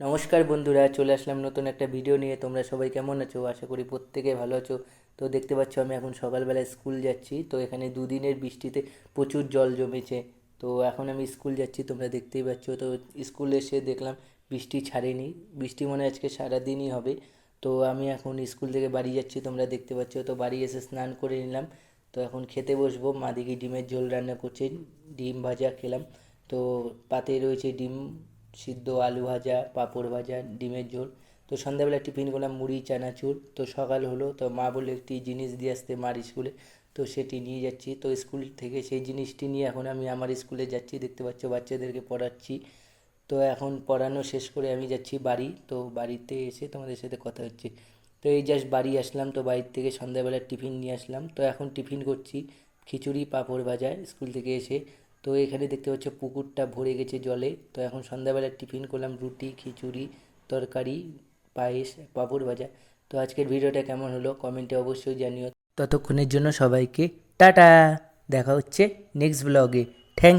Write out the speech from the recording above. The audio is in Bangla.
নমস্কার বন্ধুরা, চলে আসলাম নতুন একটা ভিডিও নিয়ে। তোমরা সবাই কেমন আছো? আশা করি প্রত্যেকে ভালো আছো। তো দেখতে পাচ্ছ, আমি এখন সকালবেলায় স্কুল যাচ্ছি। তো এখানে দুদিনের বৃষ্টিতে প্রচুর জল জমেছে। তো এখন আমি স্কুল যাচ্ছি, তোমরা দেখতেই পাচ্ছ। তো স্কুল এসে দেখলাম বৃষ্টি ছাড়েনি। বৃষ্টি মনে আজকে সারাদিনই হবে। তো আমি এখন স্কুল থেকে বাড়ি যাচ্ছি, তোমরা দেখতে পাচ্ছ। তো বাড়ি এসে স্নান করে নিলাম। তো এখন খেতে বসবো। মা দিকে ডিমের ঝোল রান্না করছে, ডিম ভাজা খেলাম। তো পাতে রয়েছে ডিম সিদ্ধ আলু ভাজা, পাঁপড় ভাজা, ডিমের ঝোল। তো সন্ধ্যাবেলা টিফিন করলাম, মুড়ি, চানাচুর। তো সকাল হলো, তো মা বলল, একটি জিনিস দিয়ে আসতে মার স্কুলে। তো সেটি নিয়ে যাচ্ছি। তো স্কুল থেকে সেই জিনিসটি নিয়ে এখন আমি আমার স্কুলে যাচ্ছি। দেখতে পাচ্ছ, বাচ্চাদেরকে পড়াচ্ছি। তো এখন পড়ানো শেষ করে আমি যাচ্ছি বাড়ি। তো বাড়িতে এসে তোমাদের সাথে কথা হচ্ছে। তো এই জাস্ট বাড়ি আসলাম। তো বাড়ির থেকে সন্ধ্যাবেলা টিফিন নিয়ে আসলাম। তো এখন টিফিন করছি খিচুড়ি, পাঁপড় ভাজা স্কুল থেকে এসে। তো এখানে দেখতে পাচ্ছ পুকুরটা ভরে গেছে জলে। তো এখন সন্ধ্যাবেলা টিফিন করলাম, রুটি, খিচুড়ি, তরকারি, পায়েস, পাঁপড় ভাজা। তো আজকের ভিডিওটা কেমন হলো কমেন্টে অবশ্যই জানিও। ততক্ষণের জন্য সবাইকে টাটা, দেখা হচ্ছে নেক্সট ব্লগে থ্যাংক